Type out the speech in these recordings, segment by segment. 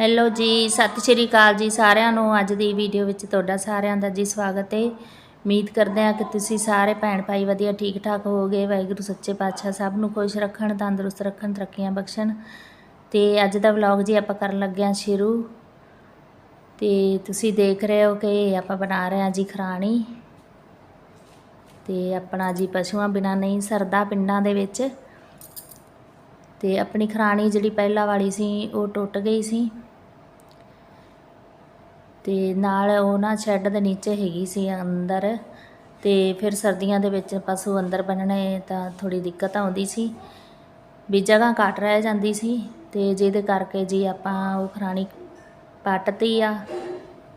Hello ਜੀ, ਸਤਿ ਸ਼੍ਰੀ ਅਕਾਲ ਜੀ ਸਾਰਿਆਂ ਨੂੰ। ਅੱਜ ਦੀ ਵੀਡੀਓ ਵਿੱਚ ਤੁਹਾਡਾ ਸਾਰਿਆਂ ਦਾ ਜੀ ਸਵਾਗਤ ਹੈ ਉਮੀਦ ਕਰਦੇ ਹਾਂ ਕਿ ਤੁਸੀਂ ਸਾਰੇ ਭੈਣ ਭਾਈ ਵਧੀਆ ਠੀਕ ਠਾਕ ਹੋਗੇ ਵਾਹਿਗੁਰੂ ਸੱਚੇ ਪਾਤਸ਼ਾਹ ਸਭ ਨੂੰ ਖੁਸ਼ ਰੱਖਣ, ਤੰਦਰੁਸਤ ਰੱਖਣ, ਤਰੱਕੀਆਂ ਬਖਸ਼ਣ। ਤੇ ਅੱਜ ਦਾ ਵਲੌਗ ਜੀ ਆਪਾਂ ਕਰਨ ਲੱਗੇ ਹਾਂ ਸ਼ੁਰੂ। ਤੇ ਤੁਸੀਂ ਦੇਖ ਰਹੇ ਹੋ ਕਿ ਆਪਾਂ ਬਣਾ ਰਹੇ ਹਾਂ ਜੀ ਖਰਾਣੀ। ਤੇ ਆਪਣਾ ਜੀ ਪਸ਼ੂਆਂ ਬਿਨਾ ਨਹੀਂ ਸਰਦਾ ਪਿੰਡਾਂ ਦੇ ਵਿੱਚ। ਤੇ ਆਪਣੀ ਖਰਾਣੀ ਜਿਹੜੀ ਪਹਿਲਾਂ ਵਾਲੀ ਸੀ, ਉਹ ਟੁੱਟ ਗਈ ਸੀ। ਅਤੇ ਨਾਲ ਉਹ ਨਾ ਸ਼ੈੱਡ ਦੇ ਨੀਚੇ ਹੈਗੀ ਸੀ ਅੰਦਰ ਅਤੇ ਫਿਰ ਸਰਦੀਆਂ ਦੇ ਵਿੱਚ ਪਸ਼ੂ ਅੰਦਰ ਬੰਨਣੇ ਤਾਂ ਥੋੜ੍ਹੀ ਦਿੱਕਤ ਆਉਂਦੀ ਸੀ। ਵੀ ਜਗ੍ਹਾ ਘੱਟ ਰਹਿ ਜਾਂਦੀ ਸੀ ਅਤੇ ਜਿਹਦੇ ਕਰਕੇ ਜੀ ਆਪਾਂ ਉਹ ਖਰਾਣੀ ਪੱਟਤੀ ਆ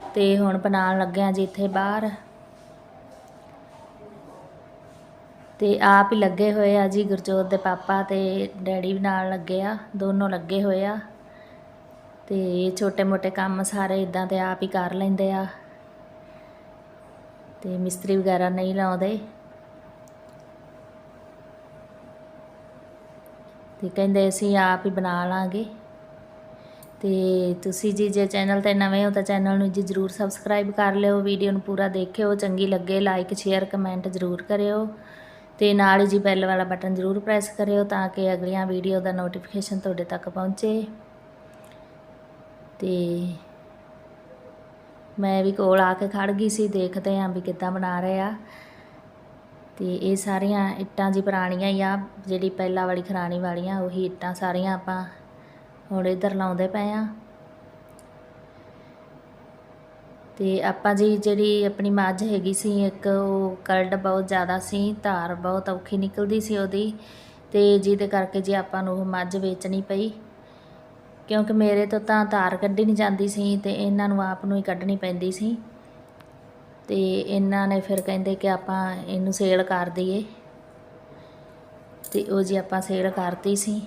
ਅਤੇ ਹੁਣ ਬਣਾਉਣ ਲੱਗੇ ਆ ਜੀ ਇੱਥੇ ਬਾਹਰ। ਤੇ ਆਪ ਹੀ ਲੱਗੇ ਹੋਏ ਆ ਜੀ ਗੁਰਜੋਤ ਦੇ ਪਾਪਾ ਤੇ ਡੈਡੀ ਵੀ ਨਾਲ ਲੱਗੇ ਆ, ਦੋਨੋਂ ਲੱਗੇ ਹੋਏ ਆ। ਤੇ ਛੋਟੇ ਮੋਟੇ ਕੰਮ ਸਾਰੇ ਇਦਾਂ ਤੇ ਆਪ ਹੀ ਕਰ ਲੈਂਦੇ ਆ। ਤੇ ਮਿਸਤਰੀ ਵਗੈਰਾ ਨਹੀਂ ਲਾਉਂਦੇ। ਤੇ ਕਹਿੰਦੇ ਅਸੀਂ ਆਪ ਹੀ ਬਣਾ ਲਾਂਗੇ। ਤੇ ਤੁਸੀਂ ਜੀ ਜੇ ਚੈਨਲ ਤੇ ਨਵੇਂ ਹੋ ਤਾਂ ਚੈਨਲ ਨੂੰ ਜੀ ਜਰੂਰ ਸਬਸਕ੍ਰਾਈਬ ਕਰ ਲਿਓ। ਵੀਡੀਓ ਨੂੰ ਪੂਰਾ ਦੇਖਿਓ, ਚੰਗੀ ਲੱਗੇ ਲਾਈਕ, ਸ਼ੇਅਰ, ਕਮੈਂਟ ਜਰੂਰ ਕਰਿਓ। ਤੇ ਨਾਲ ਹੀ ਜੀ ਬੈਲ ਵਾਲਾ ਬਟਨ ਜਰੂਰ ਪ੍ਰੈਸ ਕਰਿਓ ਤਾਂ ਕਿ ਅਗਲੀਆਂ ਵੀਡੀਓ ਦਾ ਨੋਟੀਫਿਕੇਸ਼ਨ ਤੁਹਾਡੇ ਤੱਕ ਪਹੁੰਚੇ। ਤੇ ਮੈਂ ਵੀ ਕੋਲ ਆ ਕੇ ਖੜ ਗਈ ਸੀ, ਦੇਖਦੇ ਆਂ ਵੀ ਕਿੱਦਾਂ ਬਣਾ ਰਹੇ ਆ। ਤੇ ਇਹ ਸਾਰੀਆਂ ਇੱਟਾਂ ਜੀ ਪੁਰਾਣੀਆਂ ਹੀ ਆ, ਜਿਹੜੀ ਪਹਿਲਾਂ ਵਾਲੀ ਖਰਾਣੀ ਵਾਲੀਆਂ, ਉਹੀ ਇੱਟਾਂ ਸਾਰੀਆਂ ਆਪਾਂ ਹੁਣ ਇੱਧਰ ਲਾਉਂਦੇ ਪਏ ਆ ਤੇ ਆਪਾਂ ਜੀ ਜਿਹੜੀ ਆਪਣੀ ਮੱਝ ਹੈਗੀ ਸੀ, ਇੱਕ ਉਹ ਕਰਡ ਬਹੁਤ ਜ਼ਿਆਦਾ ਸੀ, ਧਾਰ ਬਹੁਤ ਔਖੀ ਨਿਕਲਦੀ ਸੀ ਉਹਦੀ, ਤੇ ਜਿਹਦੇ ਕਰਕੇ ਜੀ ਆਪਾਂ ਨੂੰ ਉਹ ਮੱਝ ਵੇਚਣੀ ਪਈ। ਕਿਉਂਕਿ ਮੇਰੇ ਤੋਂ ਤਾਂ ਧਾਰ ਕੱਢੀ ਨਹੀਂ ਜਾਂਦੀ ਸੀ ਤੇ ਇਹਨਾਂ ਨੂੰ ਆਪ ਨੂੰ ਹੀ ਕੱਢਣੀ ਪੈਂਦੀ ਸੀ। ਤੇ ਇਹਨਾਂ ਨੇ ਫਿਰ ਕਹਿੰਦੇ ਕਿ ਆਪਾਂ ਇਹਨੂੰ ਸੇਲ ਕਰ ਦਈਏ। ਤੇ ਉਹ ਜੀ ਆਪਾਂ ਸੇਲ ਕਰਤੀ ਸੀ।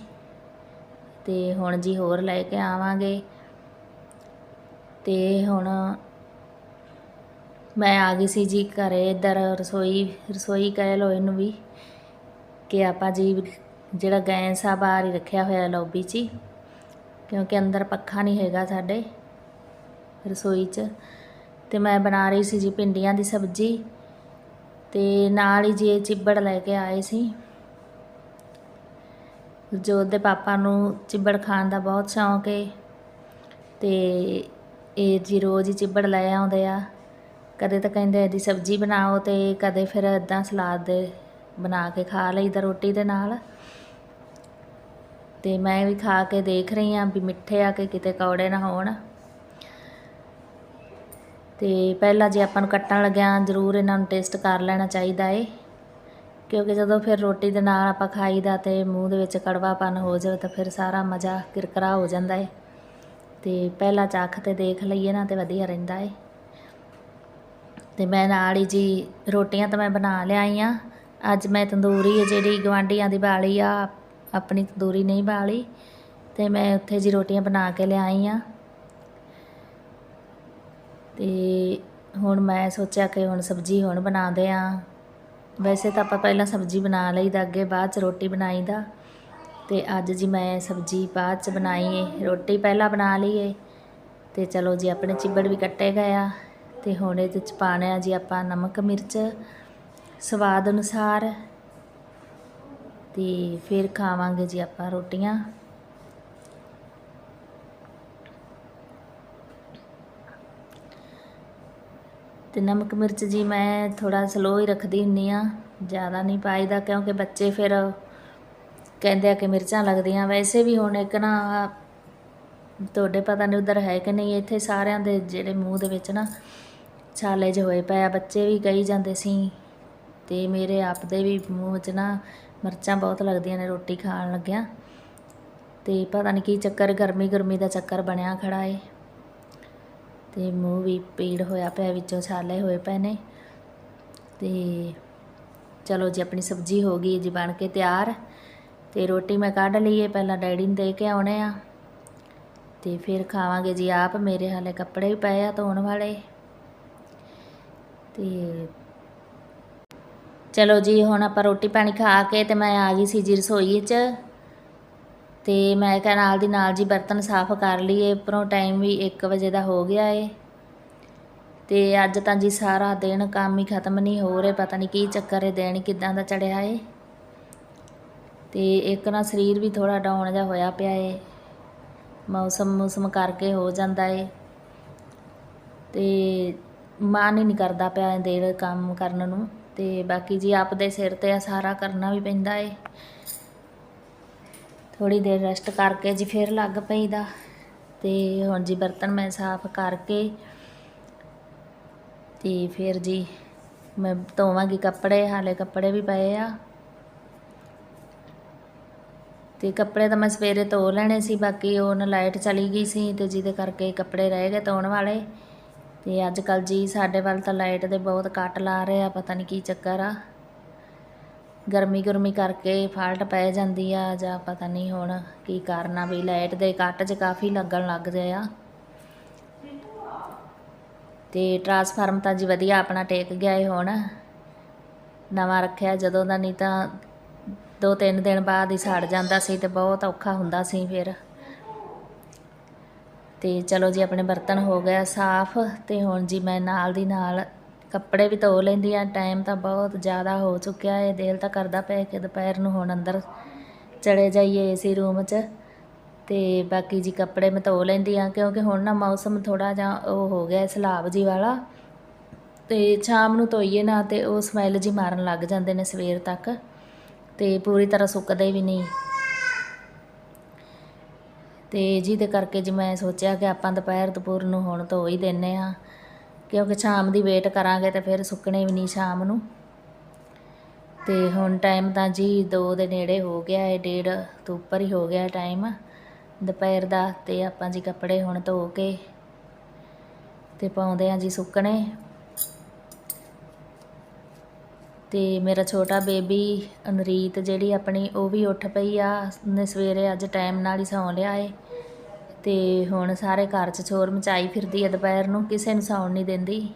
ਤੇ ਹੁਣ ਜੀ ਹੋਰ ਲੈ ਕੇ ਆਵਾਂਗੇ। ਤੇ ਹੁਣ ਮੈਂ ਆ ਗਈ ਸੀ ਜੀ ਘਰੇ ਇੱਧਰ ਰਸੋਈ ਰਸੋਈ ਕਹਿ ਲਓ ਇਹਨੂੰ ਵੀ। ਕਿ ਆਪਾਂ ਜੀ ਜਿਹੜਾ ਗੈਸ ਆ ਬਾਹਰ ਹੀ ਰੱਖਿਆ ਹੋਇਆ ਲੌਬੀ 'ਚ ਹੀ। ਕਿਉਂਕਿ ਅੰਦਰ ਪੱਖਾ ਨਹੀਂ ਹੈਗਾ ਸਾਡੇ ਰਸੋਈ 'ਚ। ਤੇ ਮੈਂ ਬਣਾ ਰਹੀ ਸੀ ਜੀ ਭਿੰਡੀਆਂ ਦੀ ਸਬਜ਼ੀ ਤੇ ਨਾਲ ਹੀ ਜੀ ਇਹ ਚਿੱਬੜ ਲੈ ਕੇ ਆਏ ਸੀ। ਜੋ ਉਹਦੇ ਪਾਪਾ ਨੂੰ ਚਿੱਬੜ ਖਾਣ ਦਾ ਬਹੁਤ ਸ਼ੌਂਕ ਏ। ਤੇ ਇਹ ਜੀ ਰੋਜ਼ ਹੀ ਚਿੱਬੜ ਲੈ ਆਉਂਦੇ ਆ। ਕਦੇ ਤਾਂ ਕਹਿੰਦੇ ਇਹਦੀ ਸਬਜ਼ੀ ਬਣਾਓ ਤੇ ਕਦੇ ਫਿਰ ਇਦਾਂ ਸਲਾਦ ਦੇ ਬਣਾ ਕੇ ਖਾ ਲਈਦਾ ਰੋਟੀ ਦੇ ਨਾਲ। ਤੇ ਮੈਂ ਵੀ ਖਾ ਕੇ ਦੇਖ ਰਹੀ ਹਾਂ ਵੀ ਮਿੱਠੇ ਆ ਕਿ ਕਿਤੇ ਕੌੜੇ ਨਾ ਹੋਣ। ਤੇ ਪਹਿਲਾਂ ਜੇ ਆਪਾਂ ਨੂੰ ਕੱਟਣ ਲੱਗਿਆ, ਜ਼ਰੂਰ ਇਹਨਾਂ ਨੂੰ ਟੇਸਟ ਕਰ ਲੈਣਾ ਚਾਹੀਦਾ ਏ। ਕਿਉਂਕਿ ਜਦੋਂ ਫਿਰ ਰੋਟੀ ਦੇ ਨਾਲ ਆਪਾਂ ਖਾਈਦਾ ਤੇ ਮੂੰਹ ਦੇ ਵਿੱਚ ਕੜਵਾਪਨ ਹੋ ਜਾਵੇ ਤਾਂ ਫਿਰ ਸਾਰਾ ਮਜ਼ਾ ਕਿਰਕਰਾ ਹੋ ਜਾਂਦਾ ਏ। ਤੇ ਪਹਿਲਾਂ ਚੱਖ ਤੇ ਦੇਖ ਲਈਏ ਨਾ ਤੇ ਵਧੀਆ ਰਹਿੰਦਾ ਏ। ਤੇ ਮੈਂ ਨਾਲ ਹੀ ਜੀ ਰੋਟੀਆਂ ਤਾਂ ਮੈਂ ਬਣਾ ਲਿਆਈ ਆ ਅੱਜ ਮੈਂ ਤੰਦੂਰੀ ਜਿਹੜੀ ਗਵਾਂਢੀਆਂ ਦੀ ਬਾਲੀ ਆ ਆਪਣੀ ਦੂਰੀ ਨਹੀਂ ਬਾਲੀ ਤੇ ਮੈਂ ਉੱਥੇ ਜੀ ਰੋਟੀਆਂ ਬਣਾ ਕੇ ਲਿਆਈ ਆ ਤੇ ਹੁਣ ਮੈਂ ਸੋਚਿਆ ਕਿ ਹੁਣ ਸਬਜ਼ੀ ਹੁਣ ਬਣਾਉਂਦੇ ਆ ਵੈਸੇ ਤਾਂ ਆਪਾਂ ਪਹਿਲਾਂ ਸਬਜ਼ੀ ਬਣਾ ਲਈਦਾ, ਅੱਗੇ ਬਾਅਦ ਚ ਰੋਟੀ ਬਣਾਈਦਾ। ਤੇ ਅੱਜ ਜੀ ਮੈਂ ਸਬਜ਼ੀ ਬਾਅਦ ਚ ਬਣਾਈਏ ਰੋਟੀ ਪਹਿਲਾਂ ਬਣਾ ਲਈਏ ਏ। ਤੇ ਚਲੋ ਜੀ, ਆਪਣੇ ਚਿੱਬੜ ਵੀ ਕੱਟੇ ਗਏ ਆ। ਤੇ ਹੁਣ ਇਹਦੇ ਚ ਪਾਣੇ ਜੀ ਆਪਾਂ ਨਮਕ, ਮਿਰਚ, ਸਵਾਦ ਅਨੁਸਾਰ। ਤੇ ਫਿਰ ਖਾਵਾਂਗੇ ਜੀ ਆਪਾਂ ਰੋਟੀਆਂ। ਤੇ ਨਮਕ ਮਿਰਚ ਜੀ ਮੈਂ ਥੋੜਾ ਸਲੋ ਹੀ ਰੱਖਦੀ ਹੁੰਨੀ ਆ ਜ਼ਿਆਦਾ ਨਹੀਂ ਪਾਈਦਾ ਕਿਉਂਕਿ ਬੱਚੇ ਫਿਰ ਕਹਿੰਦੇ ਆ ਕਿ ਮਿਰਚਾਂ ਲੱਗਦੀਆਂ। ਵੈਸੇ ਵੀ ਹੁਣ ਇੱਕ ਨਾ ਤੁਹਾਡੇ ਪਤਾ ਨਹੀਂ ਉਧਰ ਹੈ ਕਿ ਨਹੀਂ, ਇੱਥੇ ਸਾਰਿਆਂ ਦੇ ਜਿਹੜੇ ਮੂੰਹ ਦੇ ਵਿੱਚ ਨਾ ਛਾਲੇ ਜਿਹੇ ਹੋਏ ਪਏ ਆ। ਬੱਚੇ ਵੀ ਕਹੀ ਜਾਂਦੇ ਸੀ ਤੇ ਮੇਰੇ ਆਪ ਦੇ ਵੀ ਮੂੰਹ 'ਚ ਨਾ ਮਿਰਚਾਂ ਬਹੁਤ ਲੱਗਦੀਆਂ ਨੇ, ਰੋਟੀ ਖਾਣ ਲੱਗਿਆ। ਤੇ ਪਤਾ ਨਹੀਂ ਕੀ ਚੱਕਰ, ਗਰਮੀ ਗਰਮੀ ਦਾ ਚੱਕਰ ਬਣਿਆ ਖੜਾ ਏ। ਤੇ ਮੂੰਹ ਵੀ ਪੀੜ ਹੋਇਆ ਪਿਆ, ਵਿੱਚੋਂ ਛਾਲੇ ਹੋਏ ਪਏ ਨੇ। ਤੇ ਚਲੋ ਜੀ, ਆਪਣੀ ਸਬਜ਼ੀ ਹੋ ਗਈ ਜੀ, ਬਣ ਕੇ ਤਿਆਰ। ਤੇ ਰੋਟੀ ਮੈਂ ਕੱਢ ਲਈਏ ਪਹਿਲਾਂ ਡੈਡੀ ਨੂੰ ਦੇ ਕੇ ਆਉਣੇ ਆ। ਤੇ ਫਿਰ ਖਾਵਾਂਗੇ ਜੀ ਆਪ, ਮੇਰੇ ਹਾਲੇ ਕੱਪੜੇ ਵੀ ਪਏ ਆ ਧੋਣ ਵਾਲੇ। ਤੇ ਚਲੋ ਜੀ, ਹੁਣ ਆਪਾਂ ਰੋਟੀ ਪਾਣੀ ਖਾ ਕੇ ਤੇ ਮੈਂ ਆ ਗਈ ਸੀ ਜੀ ਰਸੋਈ 'ਚ। ਤੇ ਮੈਂ ਕਿਹਾ ਨਾਲ ਦੀ ਨਾਲ ਜੀ ਬਰਤਨ ਸਾਫ਼ ਕਰ ਲਈਏ, ਉੱਪਰੋਂ ਟਾਈਮ ਵੀ 1 ਵਜੇ ਦਾ ਹੋ ਗਿਆ ਏ। ਤੇ ਅੱਜ ਤਾਂ ਜੀ ਸਾਰਾ ਦਿਨ ਕੰਮ ਹੀ ਖਤਮ ਨਹੀਂ ਹੋ ਰਿਹਾ, ਪਤਾ ਨਹੀਂ ਕੀ ਚੱਕਰ ਏ, ਦਿਨ ਕਿਦਾਂ ਦਾ ਚੜਿਆ ਏ। ਤੇ ਇੱਕ ਨਾ ਸਰੀਰ ਵੀ ਥੋੜਾ ਡਾਊਨ ਜਿਹਾ ਹੋਇਆ ਪਿਆ ਏ। ਮੌਸਮ ਮੌਸਮ ਕਰਕੇ ਹੋ ਜਾਂਦਾ ਏ। ਤੇ ਮਨ ਹੀ ਨਹੀਂ ਕਰਦਾ ਪਿਆ ਦੇਰ ਕੰਮ ਕਰਨ ਨੂੰ। ਤੇ ਬਾਕੀ ਜੀ ਆਪਦੇ ਸਿਰ ਤੇ ਆ ਸਾਰਾ ਕਰਨਾ ਵੀ ਪੈਂਦਾ ਏ। ਥੋੜੀ ਦੇਰ ਰੈਸਟ ਕਰਕੇ ਜੀ ਫਿਰ ਲੱਗ ਪਈਦਾ। ਤੇ ਹੁਣ ਜੀ ਬਰਤਨ ਮੈਂ ਸਾਫ਼ ਕਰਕੇ ਤੇ ਫਿਰ ਜੀ ਮੈਂ ਧੋਵਾਂਗੀ ਕੱਪੜੇ, ਹਾਲੇ ਕੱਪੜੇ ਵੀ ਪਏ ਆ। ਤੇ ਕੱਪੜੇ ਤਾਂ ਮੈਂ ਸਵੇਰੇ ਧੋ ਲੈਣੇ ਸੀ, ਬਾਕੀ ਉਹ ਨਾ ਲਾਈਟ ਚਲੀ ਗਈ ਸੀ ਤੇ ਜਿਹਦੇ ਕਰਕੇ ਕੱਪੜੇ ਰਹਿ ਗਏ ਧੋਣ ਵਾਲੇ। ਤੇ ਅੱਜ ਕੱਲ ਜੀ ਸਾਡੇ ਵੱਲ ਤਾਂ ਲਾਈਟ ਦੇ ਬਹੁਤ ਕੱਟ ਲਾ ਰਹੇ ਆ, ਪਤਾ ਨਹੀਂ ਕੀ ਚੱਕਰ ਆ। ਗਰਮੀ ਗਰਮੀ ਕਰਕੇ ਫਾਲਟ ਪੈ ਜਾਂਦੀ ਆ ਜਾਂ ਪਤਾ ਨਹੀਂ ਹੁਣ ਕੀ ਕਾਰਨ ਆ ਵੀ ਲਾਈਟ ਦੇ ਕੱਟ 'ਚ ਕਾਫੀ ਲੱਗਣ ਲੱਗ ਗਏ ਆ। ਤੇ ਟਰਾਂਸਫਾਰਮ ਤਾਂ ਜੀ ਵਧੀਆ ਆਪਣਾ ਟੇਕ ਗਿਆ ਏ ਹੁਣ। ਨਵਾਂ ਰੱਖਿਆ ਜਦੋਂ ਦਾ, ਨਹੀਂ ਤਾਂ ਦੋ ਤਿੰਨ ਦਿਨ ਬਾਅਦ ਹੀ ਸੜ ਜਾਂਦਾ ਸੀ ਤੇ ਬਹੁਤ ਔਖਾ ਹੁੰਦਾ ਸੀ ਫਿਰ। ਤੇ ਚਲੋ ਜੀ, ਆਪਣੇ ਬਰਤਨ ਹੋ ਗਿਆ ਸਾਫ਼ ਤੇ ਹੁਣ ਜੀ ਮੈਂ ਨਾਲ ਦੀ ਨਾਲ ਕੱਪੜੇ ਵੀ ਧੋ ਲੈਂਦੀ ਆ ਟਾਈਮ ਤਾਂ ਬਹੁਤ ਜ਼ਿਆਦਾ ਹੋ ਚੁੱਕਿਆ ਹੈ ਦਿਲ ਤਾਂ ਕਰਦਾ ਪਿਆ ਕਿ ਦੁਪਹਿਰ ਨੂੰ ਹੁਣ ਅੰਦਰ ਚਲੇ ਜਾਈਏ ਏਸੀ ਰੂਮ 'ਚ ਤੇ ਬਾਕੀ ਜੀ ਕੱਪੜੇ ਮੈਂ ਧੋ ਲੈਂਦੀ ਆ ਕਿਉਂਕਿ ਹੁਣ ਨਾ ਮੌਸਮ ਥੋੜਾ ਜਿਹਾ ਉਹ ਹੋ ਗਿਆ ਸਲਾਬ ਜੀ ਵਾਲਾ ਤੇ ਸ਼ਾਮ ਨੂੰ ਧੋਈਏ ਨਾ ਤੇ ਉਹ ਸਮੈਲ ਜੀ ਮਾਰਨ ਲੱਗ ਜਾਂਦੇ ਨੇ ਸਵੇਰ ਤੱਕ ਤੇ ਪੂਰੀ ਤਰ੍ਹਾਂ ਸੁੱਕਦੇ ਵੀ ਨਹੀਂ। ਤੇ ਜਿਹਦੇ ਕਰਕੇ ਜੀ ਮੈਂ ਸੋਚਿਆ ਕਿ ਆਪਾਂ ਦੁਪਹਿਰ ਦੁਪਹਿਰ ਨੂੰ ਹੁਣ ਧੋ ਹੀ ਦਿੰਨੇ ਆ, ਕਿਉਂਕਿ ਸ਼ਾਮ ਦੀ ਵੇਟ ਕਰਾਂਗੇ ਤੇ ਫਿਰ ਸੁੱਕਣੇ ਵੀ ਨਹੀਂ ਸ਼ਾਮ ਨੂੰ। ਤੇ ਹੁਣ ਟਾਈਮ ਤਾਂ ਜੀ 2 ਦੇ ਨੇੜੇ ਹੋ ਗਿਆ ਹੈ ਡੇਢ ਤੋਂ ਉੱਪਰ ਹੀ ਹੋ ਗਿਆ ਟਾਈਮ ਦੁਪਹਿਰ ਦਾ ਤੇ ਆਪਾਂ ਜੀ ਕੱਪੜੇ ਹੁਣ ਧੋ ਕੇ ਤੇ ਪਾਉਂਦੇ ਆ ਜੀ ਸੁੱਕਣੇ। ਤੇ ਮੇਰਾ ਛੋਟਾ ਬੇਬੀ ਅਨਰੀਤ ਜਿਹੜੀ ਆਪਣੀ ਉਹ ਵੀ ਉੱਠ ਪਈ ਆ ਨੇ ਸਵੇਰੇ ਅੱਜ ਟਾਈਮ ਨਾਲ ਹੀ ਸੌਂ ਲਿਆ ਏ। ਤੇ ਹੁਣ ਸਾਰੇ ਘਰ 'ਚ ਛੋਰ ਮਚਾਈ ਫਿਰਦੀ ਆ ਦੁਪਹਿਰ ਨੂੰ, ਕਿਸੇ ਨੂੰ ਸੌਣ ਨਹੀਂ ਦਿੰਦੀ।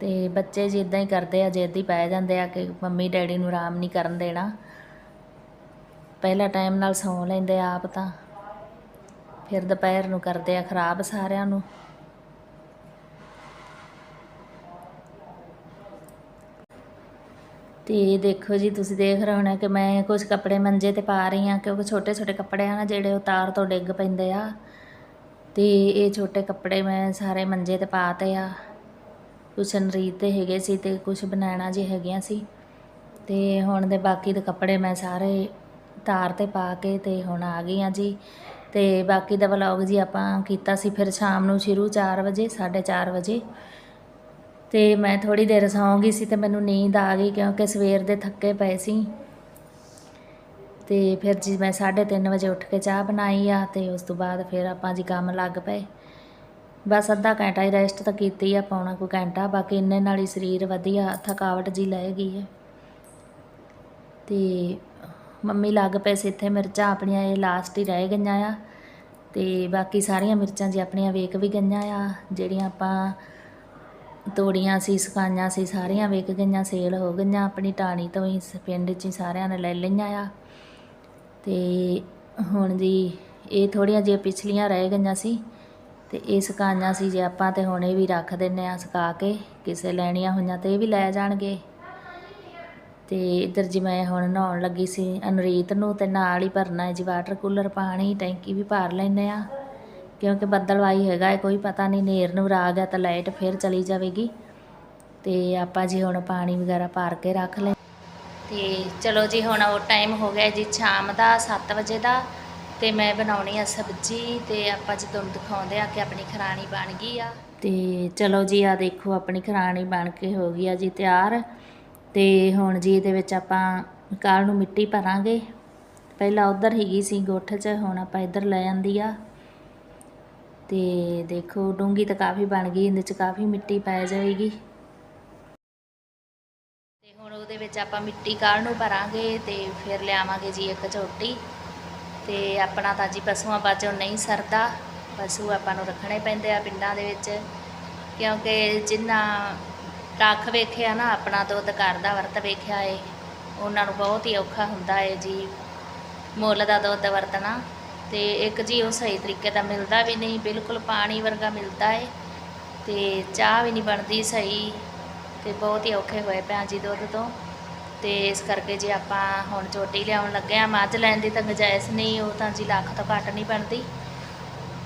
ਤੇ ਬੱਚੇ ਜੀ ਇਦਾਂ ਹੀ ਕਰਦੇ ਆ, ਜਿੱਦ ਹੀ ਪੈ ਜਾਂਦੇ ਆ ਕਿ ਮੰਮੀ ਡੈਡੀ ਨੂੰ ਆਰਾਮ ਨਹੀਂ ਕਰਨ ਦੇਣਾ। ਪਹਿਲਾ ਟਾਈਮ ਨਾਲ ਸੌਂ ਲੈਂਦੇ ਆਪ ਤਾਂ। ਫਿਰ ਦੁਪਹਿਰ ਨੂੰ ਕਰਦੇ ਆ ਖਰਾਬ ਸਾਰਿਆਂ ਨੂੰ। ਤੇ ਦੇਖੋ ਜੀ, ਤੁਸੀਂ ਦੇਖ ਰਹੇ ਹੋਣੇ ਕਿ ਮੈਂ ਕੁਝ ਕੱਪੜੇ ਮੰਜੇ ਤੇ ਪਾ ਰਹੀ ਹਾਂ, ਕਿਉਂਕਿ ਛੋਟੇ ਛੋਟੇ ਕੱਪੜੇ ਆ ਨਾ, ਜਿਹੜੇ ਉਹ ਤਾਰ ਤੋਂ ਡਿੱਗ ਪੈਂਦੇ ਆ। ਤੇ ਇਹ ਛੋਟੇ ਕੱਪੜੇ ਮੈਂ ਸਾਰੇ ਮੰਜੇ ਤੇ ਪਾਤੇ ਆ। ਕੁਛ ਨਰੀਤ 'ਤੇ ਹੈਗੇ ਸੀ ਤੇ ਕੁਛ ਬਣਾਣਾ ਜੇ ਹੈਗੀਆਂ ਸੀ। ਤੇ ਹੁਣ ਦੇ ਬਾਕੀ ਦੇ ਕੱਪੜੇ ਮੈਂ ਸਾਰੇ ਤਾਰ ਤੇ ਪਾ ਕੇ ਤੇ ਹੁਣ ਆ ਗਈ ਆ ਜੀ। ਤੇ ਬਾਕੀ ਦਾ ਵਲੌਗ ਜੀ ਆਪਾਂ ਕੀਤਾ ਸੀ ਫਿਰ ਸ਼ਾਮ ਨੂੰ ਸ਼ੁਰੂ 4 ਵਜੇ 4:30 ਵਜੇ। ਤੇ ਮੈਂ ਥੋੜੀ ਦੇਰ ਸੌਂ ਗਈ ਸੀ ਤੇ ਮੈਨੂੰ ਨੀਂਦ ਆ ਗਈ ਕਿਉਂਕਿ ਸਵੇਰ ਦੇ ਥੱਕੇ ਪਏ ਸੀ। ਤੇ ਫਿਰ ਜੀ ਮੈਂ 3:30 ਵਜੇ ਉੱਠ ਕੇ ਚਾਹ ਬਣਾਈ ਆ ਤੇ ਉਸ ਤੋਂ ਬਾਅਦ ਫਿਰ ਆਪਾਂ ਜੀ ਕੰਮ ਲੱਗ ਪਏ। ਬਸ ਅੱਧਾ ਘੰਟਾ ਹੀ ਰੈਸਟ ਤਾਂ ਕੀਤੀ ਆ ਪਾਉਣਾ ਕੋਈ ਘੰਟਾ, ਬਾਕੀ ਇੰਨੇ ਨਾਲ ਹੀ ਸਰੀਰ ਵਧੀਆ, ਥਕਾਵਟ ਜੀ ਲੈ ਗਈ ਹੈ। ਤੇ ਮੰਮੀ ਲੱਗ ਪਏ ਸੀ ਇੱਥੇ, ਮਿਰਚਾਂ ਆਪਣੀਆਂ ਇਹ ਲਾਸਟ ਹੀ ਰਹਿ ਗਈਆਂ ਆ। ਤੇ ਬਾਕੀ ਸਾਰੀਆਂ ਮਿਰਚਾਂ ਜੀ ਆਪਣੀਆਂ ਵੇਖ ਵੀ ਗਈਆਂ ਆ, ਜਿਹੜੀਆਂ ਆਪਾਂ ਤੋੜੀਆਂ ਸੀ ਸੁਕਾਈਆਂ ਸੀ, ਸਾਰੀਆਂ ਵਿਕ ਗਈਆਂ, ਸੇਲ ਹੋ ਗਈਆਂ, ਆਪਣੀ ਟਾਣੀ ਤੋਂ ਹੀ ਸ- ਪਿੰਡ 'ਚ ਹੀ ਸਾਰਿਆਂ ਨੇ ਲੈ ਲਈਆਂ ਆ। ਤੇ ਹੁਣ ਜੀ ਇਹ ਥੋੜੀਆਂ ਜਿਹੀਆਂ ਪਿਛਲੀਆਂ ਰਹਿ ਗਈਆਂ ਸੀ ਤੇ ਇਹ ਸੁਕਾਈਆਂ ਸੀ ਜੇ ਆਪਾਂ ਤੇ ਹੁਣ ਇਹ ਵੀ ਰੱਖ ਦਿੰਨੇ ਆ ਸੁਕਾ ਕੇ, ਕਿਸੇ ਲੈਣੀਆਂ ਹੋਈਆਂ ਤੇ ਇਹ ਵੀ ਲੈ ਜਾਣਗੇ। ਤੇ ਇੱਧਰ ਜੀ ਮੈਂ ਹੁਣ ਨਹਾਉਣ ਲੱਗੀ ਸੀ, ਅਨਰੀਤ ਨੂੰ ਤੇ ਨਾਲ ਹੀ ਭਰਨਾ ਹੈ ਜੀ, ਵਾਟਰ ਕੂਲਰ ਪਾਣੀ, ਟੈਂਕੀ ਵੀ ਭਰ ਲੈਨੇ ਆ ਕਿਉਂਕਿ ਬੱਦਲਵਾਈ ਹੈਗਾ ਹੈ, ਕੋਈ ਪਤਾ ਨਹੀਂ, ਨੇਰ ਨੂਰ ਆ ਗਿਆ ਤਾਂ ਲਾਈਟ ਫਿਰ ਚਲੀ ਜਾਵੇਗੀ। ਤੇ ਆਪਾਂ ਜੀ ਹੁਣ ਪਾਣੀ ਵਗੈਰਾ ਭਰ ਕੇ ਰੱਖ ਲੈ। ਤੇ ਚਲੋ ਜੀ, ਹੁਣ ਉਹ ਟਾਈਮ ਹੋ ਗਿਆ ਜੀ ਸ਼ਾਮ ਦਾ 7 ਵਜੇ ਦਾ। ਤੇ ਮੈਂ ਬਣਾਉਣੀ ਆ ਸਬਜ਼ੀ ਤੇ ਆਪਾਂ ਜੀ ਤੁਹਾਨੂੰ ਦਿਖਾਉਂਦੇ ਆ ਕਿ ਆਪਣੀ ਖਰਾਣੀ ਬਣ ਗਈ ਆ। ਤੇ ਚਲੋ ਜੀ ਆ ਦੇਖੋ ਆਪਣੀ ਖਰਾਣੀ ਬਣ ਕੇ ਹੋ ਗਈ ਆ ਜੀ ਤਿਆਰ। ਤੇ ਹੁਣ ਜੀ ਇਹਦੇ ਵਿੱਚ ਆਪਾਂ ਕੱਲ੍ਹ ਨੂੰ ਮਿੱਟੀ ਭਰਾਂਗੇ। ਪਹਿਲਾਂ ਉਧਰ ਹੈਗੀ ਸੀ, ਗੋਠ 'ਚ, ਹੁਣ ਆਪਾਂ ਇੱਧਰ ਲੈ ਜਾਂਦੀ ਆ। ਤੇ ਦੇਖੋ ਡੂੰਗੀ ਤਾਂ ਕਾਫੀ ਬਣ ਗਈ, ਇਹਦੇ 'ਚ ਕਾਫੀ ਮਿੱਟੀ ਪੈ ਜਾਏਗੀ। ਤੇ ਹੁਣ ਉਹਦੇ ਵਿੱਚ ਆਪਾਂ ਮਿੱਟੀ ਕੱਲ੍ਹ ਨੂੰ ਭਰਾਂਗੇ ਤੇ ਫਿਰ ਲਿਆਵਾਂਗੇ ਜੀ ਇੱਕ ਝੋਟੀ। ਤੇ ਆਪਣਾ ਤਾਂ ਜੀ ਪਸ਼ੂਆਂ ਬਾਝੋਂ ਨਹੀਂ ਸਰਦਾ, ਪਸ਼ੂ ਆਪਾਂ ਨੂੰ ਰੱਖਣੇ ਪੈਂਦੇ ਆ ਪਿੰਡਾਂ ਦੇ ਵਿੱਚ। ਕਿਉਂਕਿ ਜਿੰਨਾ ਕੱਖ ਵੇਖਿਆ ਨਾ, ਆਪਣਾ ਦੁੱਧ ਘਰ ਦਾ ਵਰਤ ਵੇਖਿਆ ਏ, ਉਹਨਾਂ ਨੂੰ ਬਹੁਤ ਹੀ ਔਖਾ ਹੁੰਦਾ ਏ ਜੀ, ਮੁੱਲ ਦਾ ਦੁੱਧ ਵਰਤਣਾ। ਤੇ ਇੱਕ ਜੀ ਉਹ ਸਹੀ ਤਰੀਕੇ ਦਾ ਮਿਲਦਾ ਵੀ ਨਹੀਂ, ਬਿਲਕੁਲ ਪਾਣੀ ਵਰਗਾ ਮਿਲਦਾ ਏ ਤੇ ਚਾਹ ਵੀ ਨਹੀਂ ਬਣਦੀ ਸਹੀ ਤੇ ਬਹੁਤ ਹੀ ਔਖੇ ਹੋਏ ਪਿਆ ਜੀ ਦੁੱਧ ਤੋਂ ਤੇ ਇਸ ਕਰਕੇ ਜੇ ਆਪਾਂ ਹੁਣ ਚੋਟੀ ਲਿਆਉਣ ਲੱਗੇ ਆ, ਮੱਝ ਲੈਣ ਦੀ ਤਾਂ ਗੁੰਜਾਇਸ਼ ਨਹੀਂ, ਉਹ ਤਾਂ ਜੀ ਲੱਖ ਤੋਂ ਘੱਟ ਨਹੀਂ ਬਣਦੀ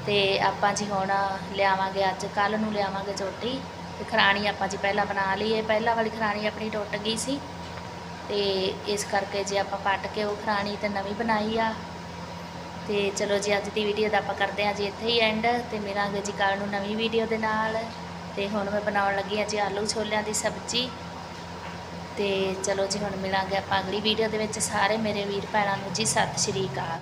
ਤੇ ਆਪਾਂ ਜੀ ਹੁਣ ਲਿਆਵਾਂਗੇ ਅੱਜ ਕੱਲ ਨੂੰ ਲਿਆਵਾਂਗੇ ਚੋਟੀ ਤੇ ਖਰਾਣੀ ਆਪਾਂ ਜੀ ਪਹਿਲਾਂ ਬਣਾ ਲਈ ਹੈ ਪਹਿਲਾਂ ਵਾਲੀ ਖਰਾਣੀ ਆਪਣੀ ਟੁੱਟ ਗਈ ਸੀ ਤੇ ਇਸ ਕਰਕੇ ਜੇ ਆਪਾਂ ਪੱਟ ਕੇ ਉਹ ਖਰਾਣੀ ਤੇ ਨਵੀਂ ਬਣਾਈ ਆ ਤੇ ਚਲੋ ਜੀ, ਅੱਜ ਦੀ ਵੀਡੀਓ ਦਾ ਆਪਾਂ ਕਰਦੇ ਹਾਂ ਜੀ ਇੱਥੇ ਹੀ ਐਂਡ ਤੇ ਮਿਲਾਂਗੇ ਜੀ ਕੱਲ ਨੂੰ ਨਵੀਂ ਵੀਡੀਓ ਦੇ ਨਾਲ। ਤੇ ਹੁਣ ਮੈਂ ਬਣਾਉਣ ਲੱਗੀ ਹਾਂ ਜੀ ਆਲੂ ਛੋਲਿਆਂ ਦੀ ਸਬਜ਼ੀ। ਤੇ ਚਲੋ ਜੀ, ਹੁਣ ਮਿਲਾਂਗੇ ਆਪਾਂ ਅਗਲੀ ਵੀਡੀਓ ਦੇ ਵਿੱਚ। ਸਾਰੇ ਮੇਰੇ ਵੀਰ ਭੈਣਾਂ ਨੂੰ ਜੀ, ਸਤਿ ਸ਼੍ਰੀ ਅਕਾਲ।